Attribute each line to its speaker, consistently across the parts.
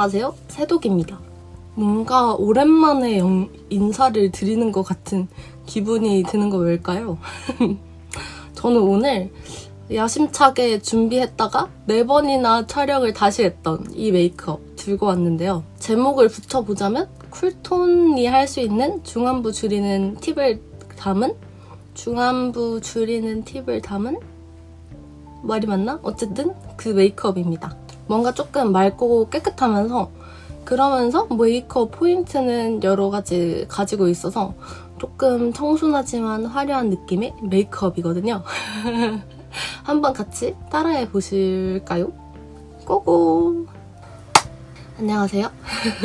Speaker 1: 안녕하세요. 새독입니다. 뭔가 오랜만에 영- 인사를 드리는 것 같은 기분이 드는 거 왜일까요? 저는 오늘 야심차게 준비했다가 네 번이나 촬영을 다시 했던 이 메이크업 들고 왔는데요. 제목을 붙여보자면 쿨톤이 할 수 있는 중안부 줄이는 팁을 담은 중안부 줄이는 팁을 담은 말이 맞나? 어쨌든 그 메이크업입니다. 뭔가 조금 맑고 깨끗하면서 그러면서 메이크업 포인트는 여러 가지 가지고 있어서 조금 청순하지만 화려한 느낌의 메이크업이거든요. 한번 같이 따라해 보실까요? 고고! 안녕하세요.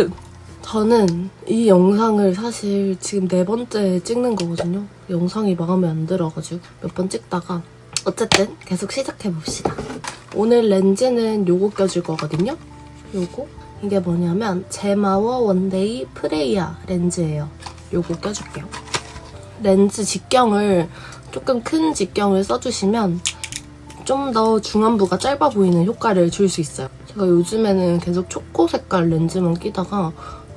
Speaker 1: 저는 이 영상을 사실 지금 네 번째 찍는 거거든요. 영상이 마음에 안 들어가지고 몇 번 찍다가 어쨌든 계속 시작해 봅시다. 오늘 렌즈는 요거 껴줄 거거든요. 요거 이게 뭐냐면 제마워 원데이 프레이아 렌즈예요. 요거 껴줄게요. 렌즈 직경을 조금 큰 직경을 써주시면 좀 더 중안부가 짧아 보이는 효과를 줄 수 있어요. 제가 요즘에는 계속 초코 색깔 렌즈만 끼다가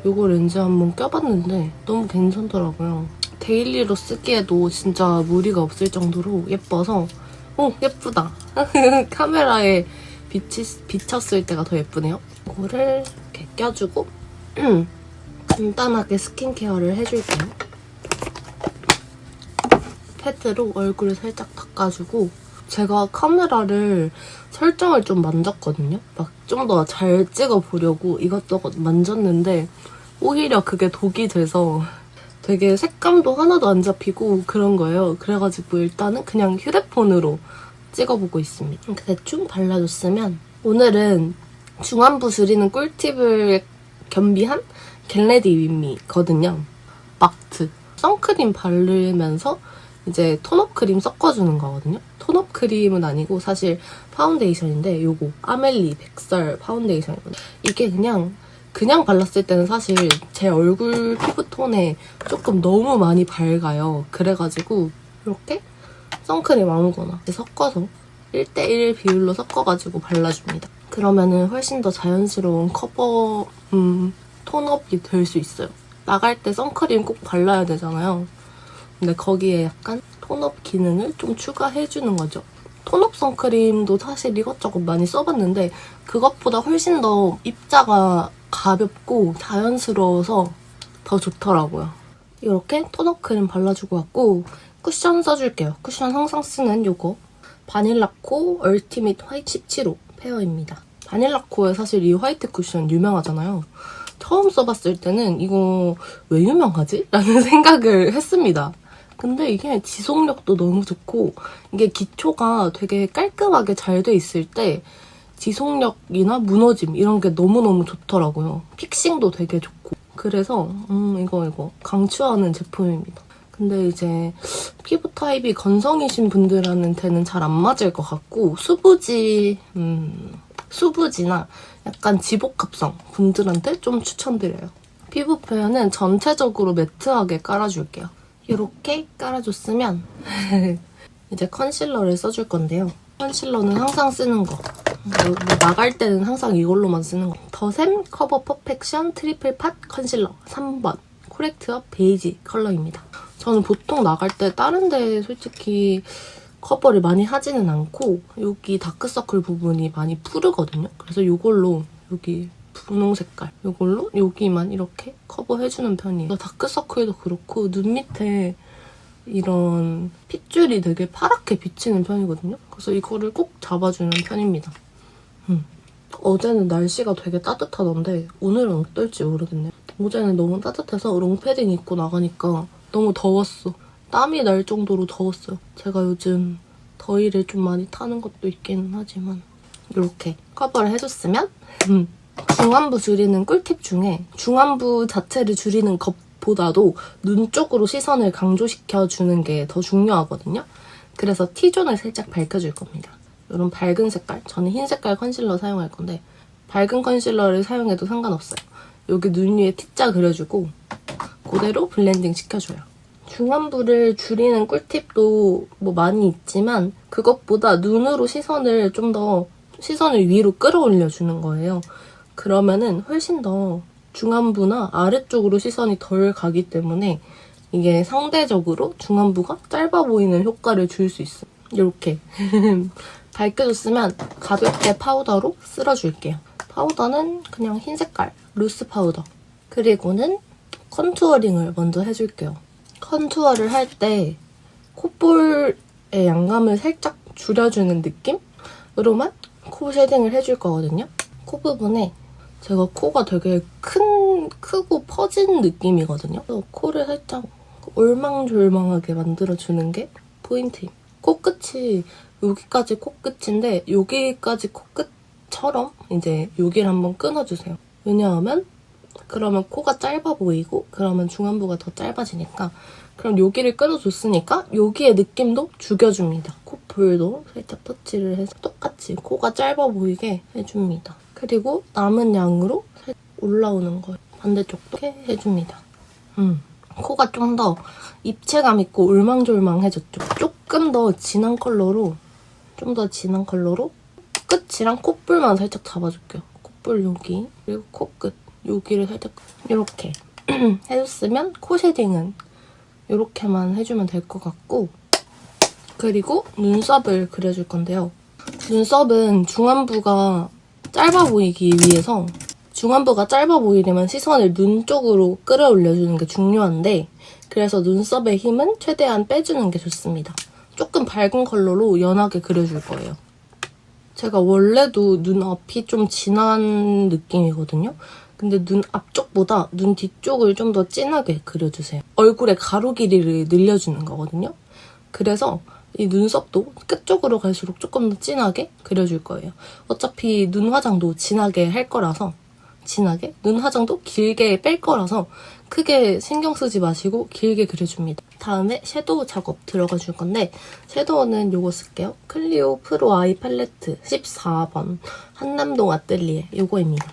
Speaker 1: 요거 렌즈 한번 껴봤는데 너무 괜찮더라고요. 데일리로 쓰기에도 진짜 무리가 없을 정도로 예뻐서 오 예쁘다. 카메라에 비치, 비쳤을 때가 더 예쁘네요. 이거를 이렇게 껴주고 간단하게 스킨케어를 해줄게요. 패드로 얼굴을 살짝 닦아주고 제가 카메라를 설정을 좀 만졌거든요. 막 좀 더 잘 찍어보려고 이것저것 만졌는데 오히려 그게 독이 돼서 되게 색감도 하나도 안 잡히고 그런 거예요. 그래가지고 일단은 그냥 휴대폰으로 찍어보고 있습니다. 이렇게 대충 발라줬으면 오늘은 중안부 줄이는 꿀팁을 겸비한 겟레디 윈미거든요. 마트. 선크림 바르면서 이제 톤업 크림 섞어주는 거거든요. 톤업 크림은 아니고 사실 파운데이션인데 요거 아멜리 백설 파운데이션이거든요. 이게 그냥 그냥 발랐을 때는 사실 제 얼굴 피부톤에 조금 너무 많이 밝아요. 그래가지고 이렇게 선크림 아무거나 섞어서 1대1 비율로 섞어가지고 발라줍니다. 그러면은 훨씬 더 자연스러운 커버 음, 톤업이 될 수 있어요. 나갈 때 선크림 꼭 발라야 되잖아요. 근데 거기에 약간 톤업 기능을 좀 추가해주는 거죠. 톤업 선크림도 사실 이것저것 많이 써봤는데 그것보다 훨씬 더 입자가 가볍고 자연스러워서 더 좋더라고요. 이렇게 톤업 크림 발라주고 왔고 쿠션 써줄게요. 쿠션 항상 쓰는 요거 바닐라코 얼티밋 화이트 17호 페어입니다. 바닐라코에 사실 이 화이트 쿠션 유명하잖아요. 처음 써봤을 때는 이거 왜 유명하지? 라는 생각을 했습니다. 근데 이게 지속력도 너무 좋고 이게 기초가 되게 깔끔하게 잘 돼 있을 때 지속력이나 무너짐 이런 게 너무너무 좋더라고요. 픽싱도 되게 좋고 그래서 음 이거 이거 강추하는 제품입니다. 근데 이제 피부 타입이 건성이신 분들한테는 잘 안 맞을 것 같고 수부지 음 수부지나 약간 지복합성 분들한테 좀 추천드려요. 피부 표현은 전체적으로 매트하게 깔아줄게요. 이렇게 깔아줬으면 이제 컨실러를 써줄 건데요. 컨실러는 항상 쓰는 거. 뭐, 뭐 나갈 때는 항상 이걸로만 쓰는 거. 더샘 커버 퍼펙션 트리플 팟 컨실러 3번 코렉트업 베이지 컬러입니다. 저는 보통 나갈 때 다른 데 솔직히 커버를 많이 하지는 않고 여기 다크서클 부분이 많이 푸르거든요. 그래서 이걸로 여기 분홍 색깔 이걸로 여기만 이렇게 커버해주는 편이에요. 다크서클도 그렇고 눈 밑에 이런 핏줄이 되게 파랗게 비치는 편이거든요. 그래서 이거를 꼭 잡아주는 편입니다. 음. 어제는 날씨가 되게 따뜻하던데 오늘은 어떨지 모르겠네요. 어제는 너무 따뜻해서 롱패딩 입고 나가니까 너무 더웠어. 땀이 날 정도로 더웠어요. 제가 요즘 더위를 좀 많이 타는 것도 있기는 하지만 이렇게 커버를 해줬으면 음. 중안부 줄이는 꿀팁 중에 중안부 자체를 줄이는 것보다도 눈 쪽으로 시선을 강조시켜주는 게 더 중요하거든요. 그래서 T존을 살짝 밝혀줄 겁니다. 이런 밝은 색깔, 저는 흰 색깔 컨실러 사용할 건데 밝은 컨실러를 사용해도 상관없어요. 여기 눈 위에 T자 그려주고 그대로 블렌딩 시켜줘요. 중안부를 줄이는 꿀팁도 뭐 많이 있지만 그것보다 눈으로 시선을 좀 더 시선을 위로 끌어올려 주는 거예요. 그러면은 훨씬 더 중안부나 아래쪽으로 시선이 덜 가기 때문에 이게 상대적으로 중안부가 짧아 보이는 효과를 줄 수 있어. 이렇게 밝혀줬으면 가볍게 파우더로 쓸어줄게요. 파우더는 그냥 흰 색깔 루스 파우더. 그리고는 컨투어링을 먼저 해줄게요. 컨투어를 할 때 콧볼의 양감을 살짝 줄여주는 느낌으로만 코 쉐딩을 해줄 거거든요. 코 부분에 제가 코가 되게 큰, 크고 퍼진 느낌이거든요. 그래서 코를 살짝 올망졸망하게 만들어주는 게 포인트임. 코끝이 여기까지 코끝인데 여기까지 코끝처럼 이제 여기를 한번 끊어주세요. 왜냐하면 그러면 코가 짧아 보이고 그러면 중안부가 더 짧아지니까 그럼 여기를 끊어줬으니까 여기의 느낌도 죽여줍니다. 코볼도 살짝 터치를 해서 똑같이 코가 짧아 보이게 해줍니다. 그리고 남은 양으로 올라오는 거 반대쪽도 이렇게 해줍니다. 음. 코가 좀 더 입체감 있고 울망졸망해졌죠. 조금 더 진한 컬러로 좀 더 진한 컬러로 끝이랑 콧볼만 살짝 잡아줄게요. 콧볼 여기 그리고 코끝 여기를 살짝 이렇게 해줬으면 코 쉐딩은 이렇게만 해주면 될 것 같고 그리고 눈썹을 그려줄 건데요. 눈썹은 중안부가 짧아 보이기 위해서 중안부가 짧아 보이려면 시선을 눈 쪽으로 끌어올려주는 게 중요한데 그래서 눈썹의 힘은 최대한 빼주는 게 좋습니다. 조금 밝은 컬러로 연하게 그려줄 거예요. 제가 원래도 눈 앞이 좀 진한 느낌이거든요. 근데 눈 앞쪽보다 눈 뒤쪽을 좀 더 진하게 그려주세요. 얼굴의 가로 길이를 늘려주는 거거든요. 그래서 이 눈썹도 끝쪽으로 갈수록 조금 더 진하게 그려줄 거예요. 어차피 눈 화장도 진하게 할 거라서 진하게 눈 화장도 길게 뺄 거라서 크게 신경 쓰지 마시고 길게 그려줍니다. 다음에 섀도우 작업 들어가 줄 건데 섀도우는 요거 쓸게요. 클리오 프로 아이 팔레트 14번 한남동 아뜰리에 요거입니다.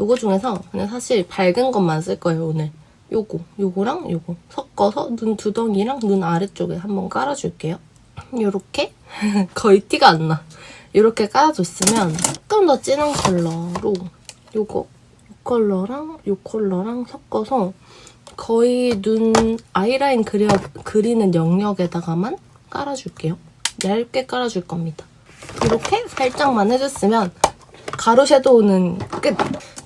Speaker 1: 요거 중에서 그냥 사실 밝은 것만 쓸 거예요 오늘. 요거 요거랑 요거 섞어서 눈 두덩이랑 눈 아래쪽에 한번 깔아줄게요. 요렇게 거의 티가 안 나. 이렇게 깔아줬으면 조금 더 진한 컬러로 요거 이 컬러랑 이 컬러랑 섞어서 거의 눈 아이라인 그려, 그리는 영역에다가만 깔아줄게요. 얇게 깔아줄 겁니다. 이렇게 살짝만 해줬으면 가루 섀도우는 끝!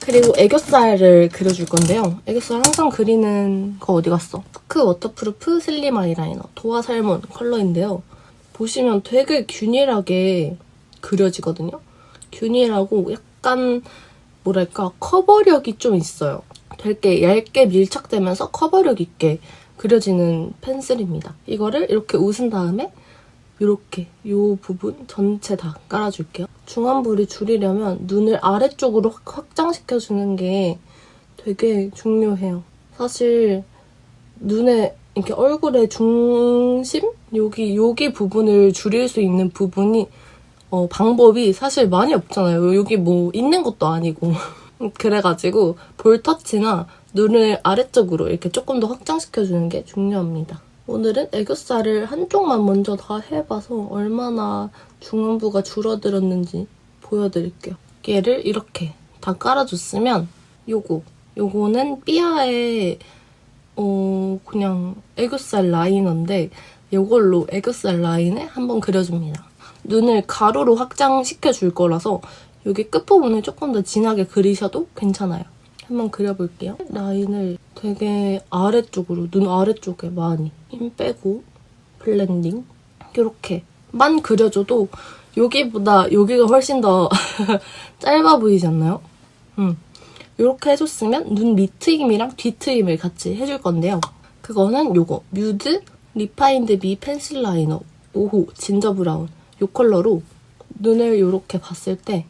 Speaker 1: 그리고 애교살을 그려줄 건데요. 애교살 항상 그리는 거 어디 갔어? 크 워터프루프 슬림 아이라이너 도화 살몬 컬러인데요. 보시면 되게 균일하게 그려지거든요. 균일하고 약간 뭐랄까 커버력이 좀 있어요. 되게 얇게 밀착되면서 커버력 있게 그려지는 펜슬입니다. 이거를 이렇게 웃은 다음에 이렇게 이 부분 전체 다 깔아줄게요. 중안부를 줄이려면 눈을 아래쪽으로 확- 확장시켜주는 게 되게 중요해요. 사실 눈에 이렇게 얼굴의 중심 여기 여기 부분을 줄일 수 있는 부분이 어, 방법이 사실 많이 없잖아요. 여기 뭐 있는 것도 아니고 그래가지고 볼터치나 눈을 아래쪽으로 이렇게 조금 더 확장시켜주는 게 중요합니다. 오늘은 애교살을 한쪽만 먼저 다 해봐서 얼마나 중안부가 줄어들었는지 보여드릴게요. 얘를 이렇게 다 깔아줬으면 요거 요거는 삐아의 어 그냥 애교살 라이너인데 이걸로 애교살 라인을 한번 그려줍니다. 눈을 가로로 확장시켜 줄 거라서 여기 끝부분을 조금 더 진하게 그리셔도 괜찮아요. 한번 그려볼게요. 라인을 되게 아래쪽으로, 눈 아래쪽에 많이 힘 빼고 블렌딩 이렇게만 그려줘도 여기보다 여기가 훨씬 더 짧아 보이지 않나요? 음. 이렇게 해줬으면 눈 밑트임이랑 뒤트임을 같이 해줄 건데요. 그거는 요거 뮤드 리파인드 미 펜슬 라이너 5호 진저 브라운 이 컬러로 눈을 이렇게 봤을 때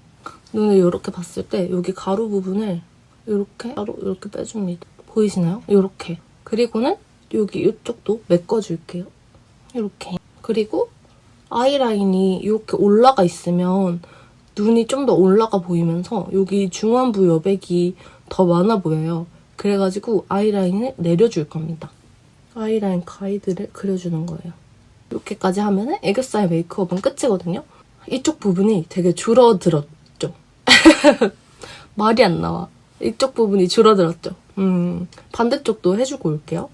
Speaker 1: 눈을 이렇게 봤을 때 여기 가루 부분을 이렇게 바로 이렇게 빼줍니다. 보이시나요? 이렇게. 그리고는 여기 이쪽도 메꿔줄게요. 이렇게. 그리고 아이라인이 이렇게 올라가 있으면 눈이 좀 더 올라가 보이면서 여기 중안부 여백이 더 많아 보여요. 그래가지고 아이라인을 내려줄 겁니다. 아이라인 가이드를 그려주는 거예요. 이렇게까지 하면은 애교살 메이크업은 끝이거든요. 이쪽 부분이 되게 줄어들었죠. 말이 안 나와. 이쪽 부분이 줄어들었죠. 음, 반대쪽도 해주고 올게요.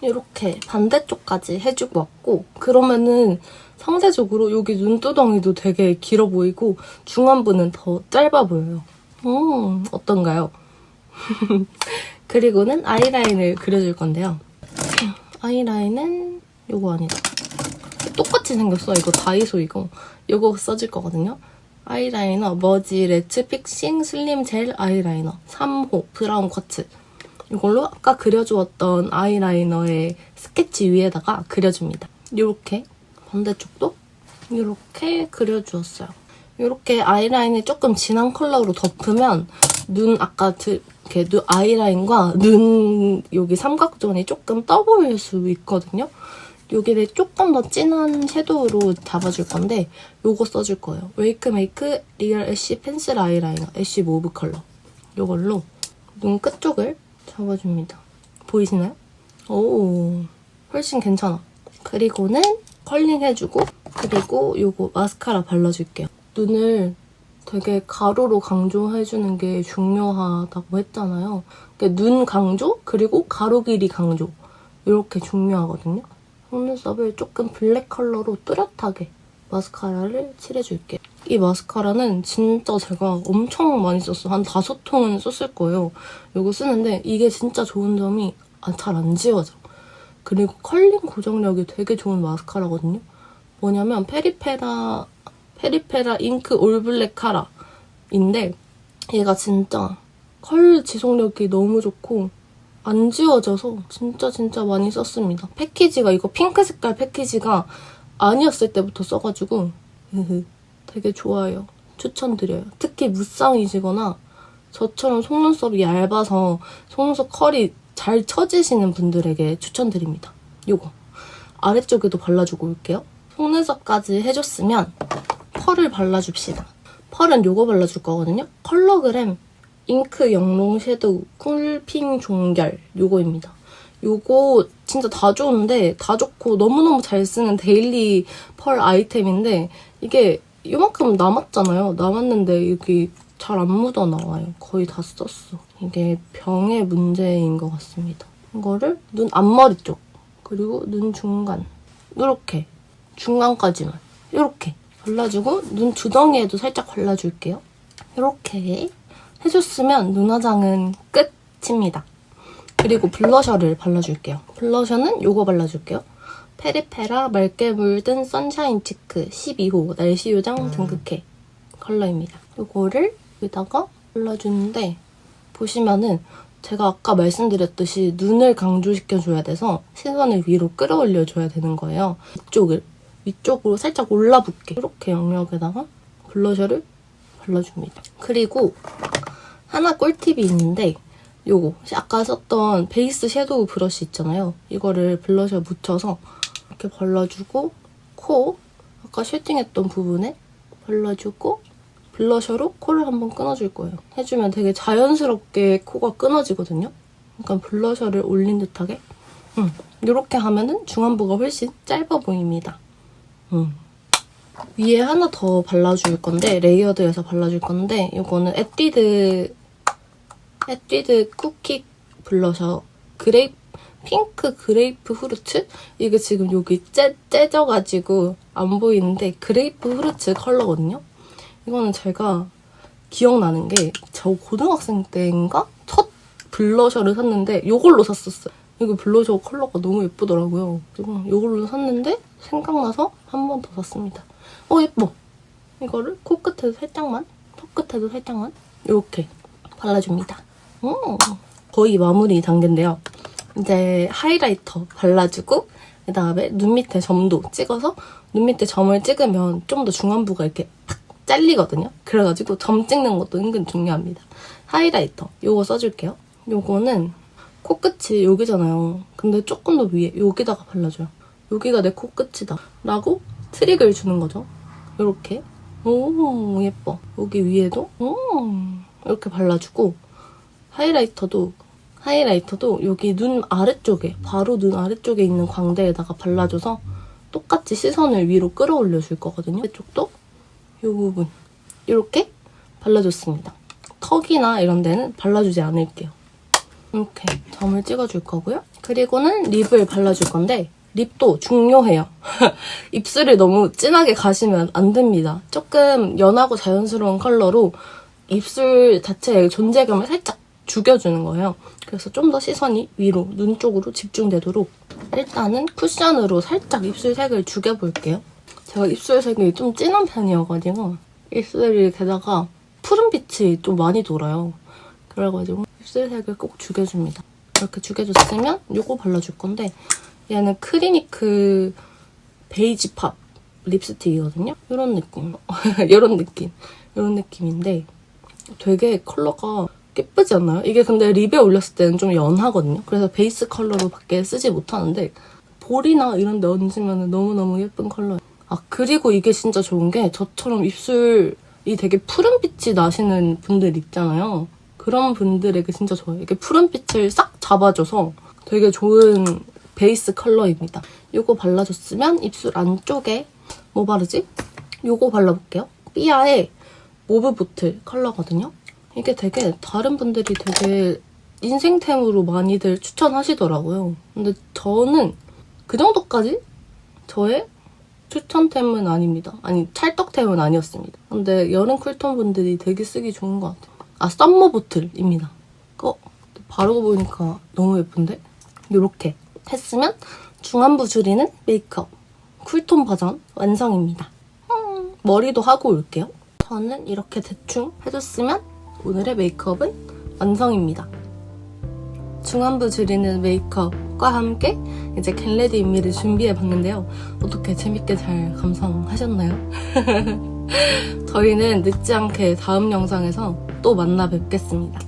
Speaker 1: 이렇게 반대쪽까지 해주고 왔고 그러면은 상대적으로 여기 눈두덩이도 되게 길어 보이고 중안부는 더 짧아 보여요. 음, 어떤가요? 그리고는 아이라인을 그려줄 건데요. 아이라인은 요거 아니다. 똑같이 생겼어. 이거 다이소 이거. 이거 써줄 거거든요. 아이라이너 머지 레츠 픽싱 슬림 젤 아이라이너 3호 브라운 쿼츠 이걸로 아까 그려주었던 아이라이너의 스케치 위에다가 그려줍니다. 이렇게 반대쪽도 이렇게 그려주었어요. 이렇게 아이라인이 조금 진한 컬러로 덮으면 눈 아까 드, 이렇게 눈 아이라인과 눈 여기 삼각존이 조금 떠 보일 수 있거든요. 여기를 조금 더 진한 섀도우로 잡아줄 건데 요거 써줄 거예요. 웨이크메이크 리얼 애쉬 펜슬 아이라이너 애쉬 모브 컬러 요걸로 눈 끝쪽을 잡아줍니다. 보이시나요? 오 훨씬 괜찮아. 그리고는 컬링 해주고 그리고 요거 마스카라 발라줄게요. 눈을 되게 가로로 강조해주는 게 중요하다고 했잖아요. 눈 강조 그리고 가로 길이 강조 이렇게 중요하거든요. 속눈썹을 조금 블랙 컬러로 뚜렷하게 마스카라를 칠해줄게요. 이 마스카라는 진짜 제가 엄청 많이 썼어. 한 다섯 통은 썼을 거예요. 이거 쓰는데 이게 진짜 좋은 점이 잘 안 지워져. 그리고 컬링 고정력이 되게 좋은 마스카라거든요. 뭐냐면 페리페라 페리페라 잉크 올블랙 카라인데 얘가 진짜 컬 지속력이 너무 좋고 안 지워져서 진짜 진짜 많이 썼습니다. 패키지가 이거 핑크 색깔 패키지가 아니었을 때부터 써가지고 되게 좋아요. 추천드려요. 특히 무쌍이시거나 저처럼 속눈썹이 얇아서 속눈썹 컬이 잘 처지시는 분들에게 추천드립니다. 요거 아래쪽에도 발라주고 올게요. 속눈썹까지 해줬으면 펄을 발라줍시다. 펄은 요거 발라줄 거거든요. 컬러그램 잉크 영롱 섀도우 쿨핑 종결 요거입니다. 요거 진짜 다 좋은데 다 좋고 너무너무 잘 쓰는 데일리 펄 아이템인데 이게 요만큼 남았잖아요. 남았는데 여기 잘 안 묻어 나와요. 거의 다 썼어. 이게 병의 문제인 것 같습니다. 이거를 눈 앞머리 쪽 그리고 눈 중간 이렇게 중간까지만 이렇게 발라주고 눈 두덩이에도 살짝 발라줄게요. 이렇게 해줬으면 눈화장은 끝입니다. 그리고 블러셔를 발라줄게요. 블러셔는 요거 발라줄게요. 페리페라 맑게 물든 선샤인 치크 12호 날씨 요정 등극해 컬러입니다. 요거를 여기다가 발라주는데 보시면은 제가 아까 말씀드렸듯이 눈을 강조시켜줘야 돼서 시선을 위로 끌어올려줘야 되는 거예요. 이쪽을 위쪽으로 살짝 올라붙게 이렇게 영역에다가 블러셔를 발라줍니다. 그리고 하나 꿀팁이 있는데 요거 아까 썼던 베이스 섀도우 브러쉬 있잖아요. 이거를 블러셔 묻혀서 이렇게 발라주고 코 아까 쉐딩했던 부분에 발라주고 블러셔로 코를 한번 끊어줄 거예요. 해주면 되게 자연스럽게 코가 끊어지거든요. 그러니까 블러셔를 올린 듯하게 음, 이렇게 하면은 중안부가 훨씬 짧아 보입니다. 음. 위에 하나 더 발라줄 건데 레이어드해서 발라줄 건데 이거는 에뛰드 에뛰드 쿠키 블러셔 그레이프 핑크 그레이프 후르츠 이게 지금 여기 째, 째져가지고 안 보이는데 그레이프 후르츠 컬러거든요. 이거는 제가 기억나는 게 저 고등학생 때인가 첫 블러셔를 샀는데 이걸로 샀었어요. 이거 블러셔 컬러가 너무 예쁘더라고요. 이걸로 샀는데 생각나서 한 번 더 샀습니다. 어 예뻐. 이거를 코끝에도 살짝만, 턱끝에도 살짝만 이렇게 발라줍니다. 음, 거의 마무리 단계인데요. 이제 하이라이터 발라주고 그 다음에 눈 밑에 점도 찍어서 눈 밑에 점을 찍으면 좀 더 중안부가 이렇게 팍 잘리거든요. 그래가지고 점 찍는 것도 은근 중요합니다. 하이라이터 요거 써줄게요. 요거는 코끝이 여기잖아요. 근데 조금 더 위에 여기다가 발라줘요. 여기가 내 코끝이다 라고 트릭을 주는 거죠. 이렇게 오 예뻐. 여기 위에도 오 이렇게 발라주고 하이라이터도 하이라이터도 여기 눈 아래쪽에 바로 눈 아래쪽에 있는 광대에다가 발라줘서 똑같이 시선을 위로 끌어올려 줄 거거든요. 이쪽도 이 부분 이렇게 발라줬습니다. 턱이나 이런 데는 발라주지 않을게요. 이렇게 점을 찍어줄 거고요. 그리고는 립을 발라줄 건데 립도 중요해요. 입술을 너무 진하게 가시면 안 됩니다. 조금 연하고 자연스러운 컬러로 입술 자체의 존재감을 살짝 죽여주는 거예요. 그래서 좀 더 시선이 위로, 눈 쪽으로 집중되도록 일단은 쿠션으로 살짝 입술 색을 죽여볼게요. 제가 입술 색이 좀 진한 편이어가지고 입술이 게다가 푸른빛이 좀 많이 돌아요. 그래가지고 입술색을 꼭 죽여줍니다. 이렇게 죽여줬으면 요거 발라줄 건데 얘는 크리니크 베이지 팝 립스틱이거든요. 이런 느낌. 이런 느낌. 이런 느낌인데 되게 컬러가 예쁘지 않나요? 이게 근데 립에 올렸을 때는 좀 연하거든요. 그래서 베이스 컬러로밖에 쓰지 못하는데 볼이나 이런 데 얹으면 너무너무 예쁜 컬러예요. 아 그리고 이게 진짜 좋은 게 저처럼 입술이 되게 푸른빛이 나시는 분들 있잖아요. 그런 분들에게 진짜 좋아요. 이게 푸른빛을 싹 잡아줘서 되게 좋은 베이스 컬러입니다. 이거 발라줬으면 입술 안쪽에 뭐 바르지? 요거 발라볼게요. 삐아의 모브 보틀 컬러거든요. 이게 되게 다른 분들이 되게 인생템으로 많이들 추천하시더라고요. 근데 저는 그 정도까지 저의 추천템은 아닙니다. 아니 찰떡템은 아니었습니다. 근데 여름 쿨톤 분들이 되게 쓰기 좋은 것 같아요. 아 썸머 보틀입니다. 어 바르고 보니까 너무 예쁜데? 이렇게 했으면 중안부 줄이는 메이크업 쿨톤 버전 완성입니다. 음, 머리도 하고 올게요. 저는 이렇게 대충 해줬으면 오늘의 메이크업은 완성입니다. 중안부 줄이는 메이크업과 함께 이제 겟레디 인미를 준비해 봤는데요. 어떻게 재밌게 잘 감상하셨나요? 저희는 늦지 않게 다음 영상에서 또 만나 뵙겠습니다.